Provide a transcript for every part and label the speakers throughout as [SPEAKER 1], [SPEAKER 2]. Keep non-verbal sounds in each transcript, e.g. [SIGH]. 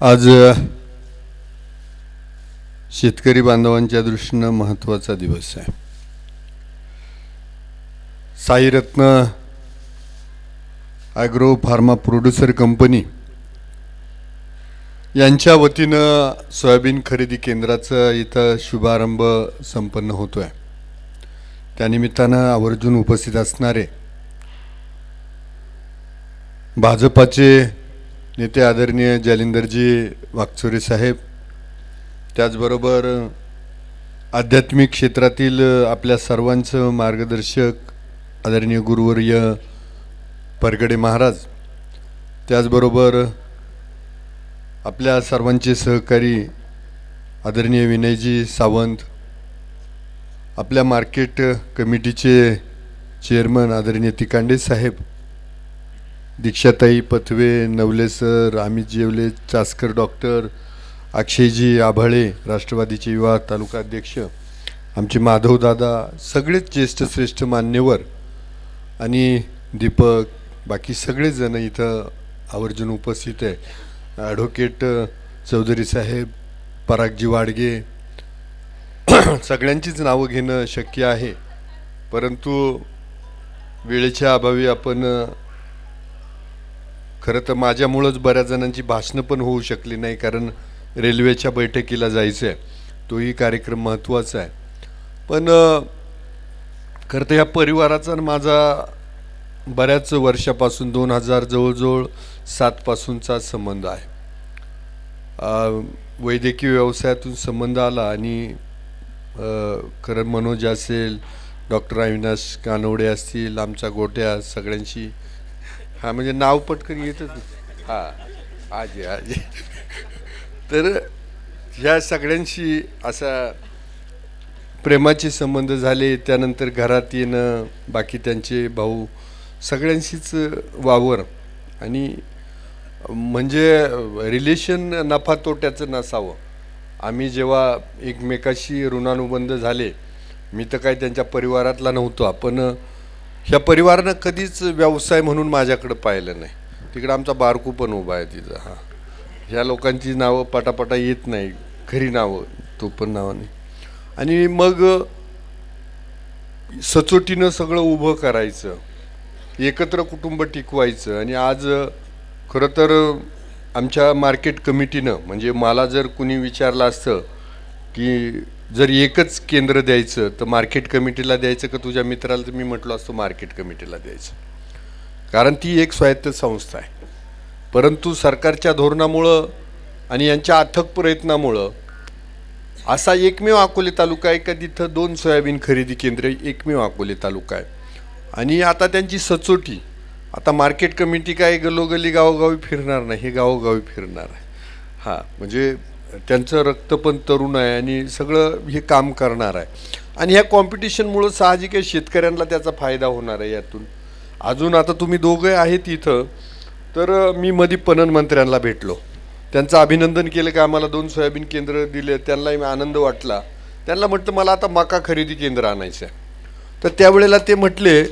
[SPEAKER 1] आज शेतकरी बांधवांच्या दृष्टीनं महत्त्वाचा दिवस आहे. Sairatna agro pharma producer company यांच्या वतीनं सोयाबीन खरेदी केंद्राचा इथं शुभारंभ संपन्न होतो आहे त्यानिमित्तानं आवर्जून उपस्थित असणारे भाजपाचे नेते आदरणीय जालिंदरजी वाकचोरे साहेब त्याचबरोबर आध्यात्मिक क्षेत्रातील आपल्या सर्वांचं मार्गदर्शक आदरणीय गुरुवर्य परगडे महाराज त्याचबरोबर आपल्या सर्वांचे सहकारी आदरणीय विनयजी सावंत आपल्या मार्केट कमिटीचे चेअरमन आदरणीय तिकांडे साहेब दीक्षाताई पथवे नवले सर अमित जेवले चासकर डॉक्टर अक्षयजी आभाळे राष्ट्रवादीचे युवा तालुका अध्यक्ष आमचे माधवदादा सगळेच ज्येष्ठ श्रेष्ठ मान्यवर आणि दीपक बाकी सगळेजण इथं आवर्जून उपस्थित आहे. ॲडव्होकेट चौधरी साहेब परागजी वाडगे [CLEARS THROAT] सगळ्यांचीच नावं घेणं शक्य आहे. परंतु वेळेच्या अभावी आपण खरं तर माझ्यामुळंच बऱ्याच जणांची भाषणं पण होऊ शकली नाही कारण रेल्वेच्या बैठकीला जायचं आहे तोही कार्यक्रम महत्त्वाचा आहे. पण खरं तर ह्या परिवाराचा आणि माझा बऱ्याच वर्षापासून दोन हजार जवळजवळ सातपासूनचा संबंध आहे. वैद्यकीय व्यवसायातून संबंध आला आणि खरं मनोज असेल डॉक्टर अविनाश कानवडे असतील आमचा गोट्या सगळ्यांशी हा म्हणजे नाव पटकन येतच हा आजे आजे. तर ह्या सगळ्यांशी असा प्रेमाचे संबंध झाले त्यानंतर घरात येणं बाकी त्यांचे भाऊ सगळ्यांशीच वावर. आणि म्हणजे रिलेशन नफा तोट्याचं नसावं. आम्ही जेव्हा एकमेकाशी ऋणानुबंध झाले मी तर काय त्यांच्या परिवारातला नव्हतो आपण ह्या परिवारानं कधीच व्यवसाय म्हणून माझ्याकडं पाहिलं नाही. तिकडं आमचा बारकू पण उभा आहे तिचा हां. ह्या लोकांची नावं पटापटा येत नाही. घरी नावं तो पण नावाने आणि मग सचोटीनं सगळं उभं करायचं. एकत्र कुटुंब टिकवायचं. आणि आज खरं तर आमच्या मार्केट कमिटीनं म्हणजे मला जर कुणी विचारलं असतं की जर एकच केंद्र द्यायचं तर मार्केट कमिटीला द्यायचं का तुझ्या मित्राला? तर मी म्हटलो असतो मार्केट कमिटीला द्यायचं. कारण ती एक स्वायत्त संस्था आहे. परंतु सरकारच्या धोरणामुळं आणि यांच्या अथक प्रयत्नामुळं असा एकमेव अकोले तालुका आहे का? तिथं दोन सोयाबीन खरेदी केंद्र एकमेव अकोले तालुका आहे. आणि आता त्यांची सचोटी आता मार्केट कमिटी काय गलोगली गावोगावी फिरणार नाही हे गावोगावी फिरणार आहे. हां म्हणजे त्यांचं रक्त पण तरुण आहे आणि सगळं हे काम करणार आहे. आणि ह्या कॉम्पिटिशनमुळं साहजिक आहे शेतकऱ्यांना त्याचा फायदा होणार आहे यातून. अजून आता तुम्ही दोघं आहेत इथं तर मी मधी पणन मंत्र्यांना भेटलो. त्यांचं अभिनंदन केलं का आम्हाला दोन सोयाबीन केंद्र दिले त्यांनाही आनंद वाटला. त्यांना म्हटलं मला आता मका खरेदी केंद्र आणायचं आहे. तर त्यावेळेला ते म्हटले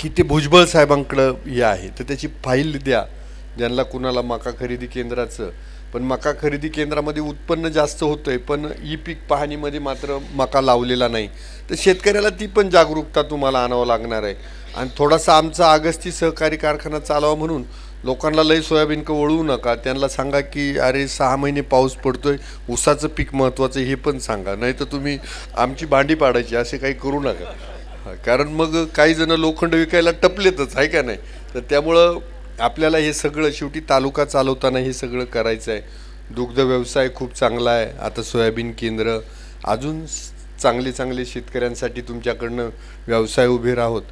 [SPEAKER 1] की ते भुजबळ साहेबांकडं हे आहे तर त्याची फाईल द्या. ज्यांना कुणाला मका खरेदी केंद्राचं पण मका खरेदी केंद्रामध्ये उत्पन्न जास्त होतं आहे पण ई पीक पाहणीमध्ये मात्र मका लावलेला नाही. तर शेतकऱ्याला ती पण जागरूकता तुम्हाला आणावं लागणार आहे. आणि थोडासा आमचा आगस्ती सहकारी कारखाना चालावा म्हणून लोकांना लई सोयाबीन का वळवू नका. त्यांना सांगा की अरे सहा महिने पाऊस पडतोय ऊसाचं पीक महत्त्वाचं हे पण सांगा. नाही तर तुम्ही आमची भांडी पाडायची असे काही करू नका. कारण मग काही जण लोखंड विकायला टपलेतच आहे का नाही? तर त्यामुळं आपल्याला हे सगळं शेवटी तालुका चालवताना हे सगळं करायचं आहे. दुग्ध व्यवसाय खूप चांगला आहे. आता सोयाबीन केंद्र अजून चांगले चांगले शेतकऱ्यांसाठी तुमच्याकडनं व्यवसाय उभे राहोत.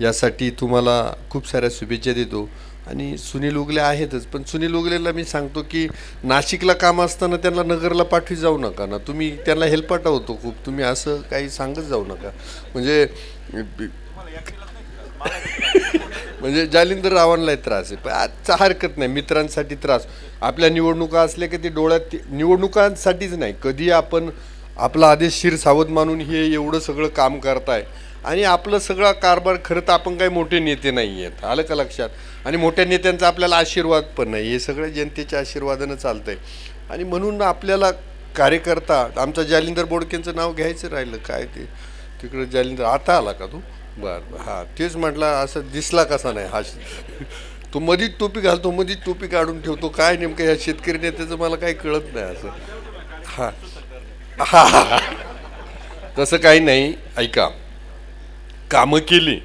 [SPEAKER 1] यासाठी तुम्हाला खूप साऱ्या शुभेच्छा देतो. आणि सुनील उगले आहेतच पण सुनील उगलेला मी सांगतो की नाशिकला काम असताना त्यांना नगरला पाठवी जाऊ नका ना. तुम्ही त्यांना हेल्प पाठवतो खूप. तुम्ही असं काही सांगत जाऊ नका. म्हणजे [LAUGHS] म्हणजे जालिंदर रावणलाही त्रास आहे. पण आजचा हरकत नाही. मित्रांसाठी त्रास. आपल्या निवडणुका असल्या की ते डोळ्यात निवडणुकांसाठीच नाही. कधी आपण आपला आदेश शिर सावध मानून हे एवढं सगळं काम करताय. आणि आपलं सगळा कारभार खरं तर आपण काही मोठे नेते नाही आहेत. आलं का लक्षात? आणि मोठ्या नेत्यांचा आपल्याला आशीर्वाद पण नाही. हे सगळं जनतेच्या आशीर्वादानं चालतंय. आणि म्हणून आपल्याला कार्यकर्ता आमचा जालिंदर बोडकेंचं नाव घ्यायचं राहिलं. काय ते? तिकडं जालिंदर आता आला का तू? बरं बरं. हां तेच म्हटलं असं दिसला कसा नाही? हा तो मधीच टोपी घालतो मधीच टोपी काढून ठेवतो. काय नेमकं या शेतकरी नेत्याचं मला काही कळत नाही असं. हां. हा हा हा. तसं काही नाही. ऐका. कामं केली.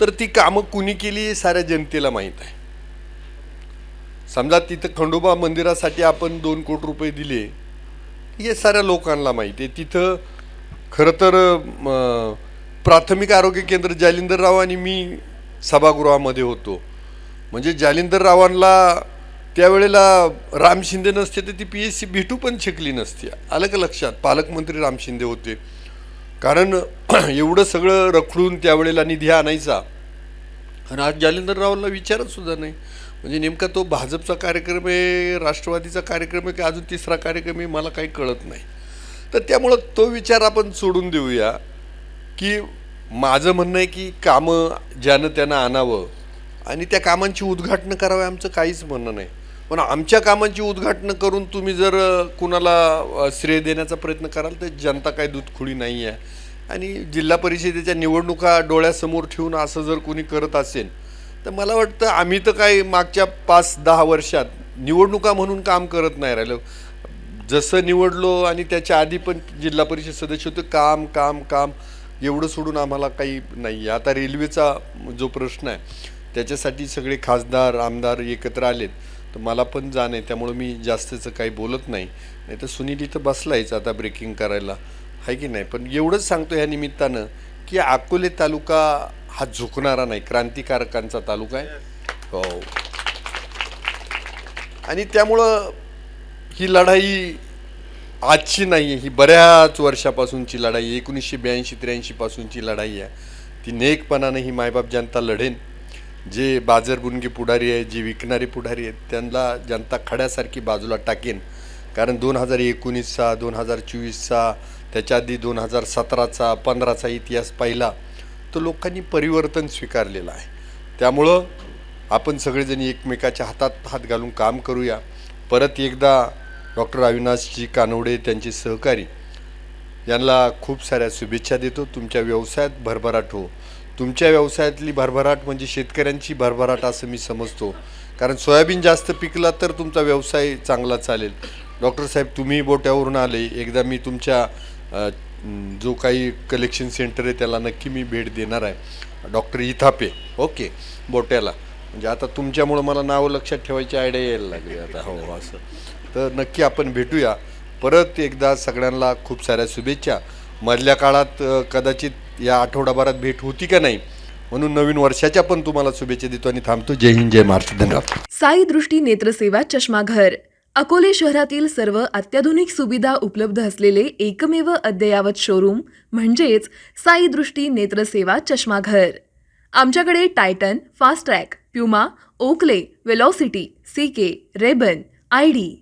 [SPEAKER 1] तर ती कामं कुणी केली हे साऱ्या जनतेला माहीत आहे. समजा तिथं खंडोबा मंदिरासाठी आपण दोन कोटी रुपये दिले हे साऱ्या लोकांना माहिती आहे. तिथं खरं तर म, प्राथमिक आरोग्य केंद्र जालिंदरराव आणि मी सभागृहामध्ये होतो. म्हणजे जालिंदररावांना त्यावेळेला राम शिंदे नसते तर ती पी एस सी भेटू पण शकली नसती. आलं का लक्षात पालकमंत्री राम शिंदे होते. कारण [CLEARS THROAT] एवढं सगळं रखडून त्यावेळेला निधी आणायचा आणि आज जालिंदररावांना विचारतसुद्धा नाही. म्हणजे नेमका तो भाजपचा कार्यक्रम आहे राष्ट्रवादीचा कार्यक्रम आहे की अजून तिसरा कार्यक्रम आहे मला काही कळत नाही. तर त्यामुळं तो विचार आपण सोडून देऊया. की माझं म्हणणं आहे की कामं ज्यानं त्यानं आणावं. आणि त्या कामांची उद्घाटनं करावं आमचं काहीच म्हणणं नाही. पण आमच्या कामांची उद्घाटनं करून तुम्ही जर कुणाला श्रेय देण्याचा प्रयत्न कराल तर जनता काय दूधखुळी नाही आहे आणि जिल्हा परिषदेच्या निवडणुका डोळ्यासमोर ठेवून असं जर कोणी करत असेल तर मला वाटतं आम्ही तर काही मागच्या पाच दहा वर्षात निवडणुका म्हणून काम करत नाही राहिलो. जसं निवडलो आणि त्याच्या आधी पण जिल्हा परिषद सदस्य होतं काम काम काम. एवढं सोडून आम्हाला काही नाही आहे आता रेल्वेचा जो प्रश्न आहे त्याच्यासाठी सगळे खासदार आमदार एकत्र आलेत. तर मला पण जाण आहे त्यामुळं मी जास्तचं काही बोलत नाही. नाही तर सुनील इथं बसलायच आता ब्रेकिंग करायला. आहे की नाही? पण एवढंच सांगतो ह्या निमित्तानं की अकोले तालुका हा झुकणारा नाही. क्रांतिकारकांचा तालुका आहे. हो. आणि त्यामुळं ही लढाई आजची नाही आहे ही बऱ्याच वर्षापासूनची लढाई आहे. एकोणीसशे ब्याऐंशी त्र्याऐंशीपासूनची लढाई आहे. ती नेकपणानं ही मायबाप जनता लढेन. जे बाजारबुणगी पुढारी आहे जे विकणारे पुढारी आहेत त्यांना जनता खड्यासारखी बाजूला टाकेन. कारण दोन हजार एकोणीसचा दोन हजार चोवीसचा त्याच्या आधी दोन हजार सतराचा पंधराचा इतिहास पाहिला तर लोकांनी परिवर्तन स्वीकारलेलं आहे. त्यामुळं आपण सगळेजण एकमेकाच्या हातात हात घालून काम करूया. परत एकदा डॉक्टर अविनाशजी कानवडे त्यांचे सहकारी यांना खूप साऱ्या शुभेच्छा देतो. तुमच्या व्यवसायात भरभराट हो. तुमच्या व्यवसायातली भरभराट म्हणजे शेतकऱ्यांची भरभराट असं मी समजतो. कारण सोयाबीन जास्त पिकला तर तुमचा व्यवसाय चांगला चालेल. डॉक्टर साहेब तुम्ही बोट्यावरून आले. एकदा मी तुमच्या जो काही कलेक्शन सेंटर आहे त्याला नक्की मी भेट देणार आहे. डॉक्टर इथापे. ओके. बोट्याला. म्हणजे आता तुमच्यामुळं मला नावं लक्षात ठेवायची आयडिया यायला लागली आता. हो असं. तर नक्की आपण भेटूया. परत एकदा सगळ्यांना खूप साऱ्या शुभेच्छा. मधल्या काळात कदाचित या आठवडाभरात भेट होती का नाही म्हणून नवीन वर्षाच्या पण तुम्हाला शुभेच्छा देतो आणि थांबतो. जय हिंद जय महाराष्ट्र. धन्यवाद.
[SPEAKER 2] साई दृष्टी नेत्रसेवा चष्माघर. अकोले शहरातील सर्व अत्याधुनिक सुविधा उपलब्ध असलेले एकमेव अद्ययावत शोरूम म्हणजेच साई दृष्टी नेत्रसेवा चष्माघर. आमच्याकडे Titan Fastrack Puma Oakley Velocity C K Rayban I D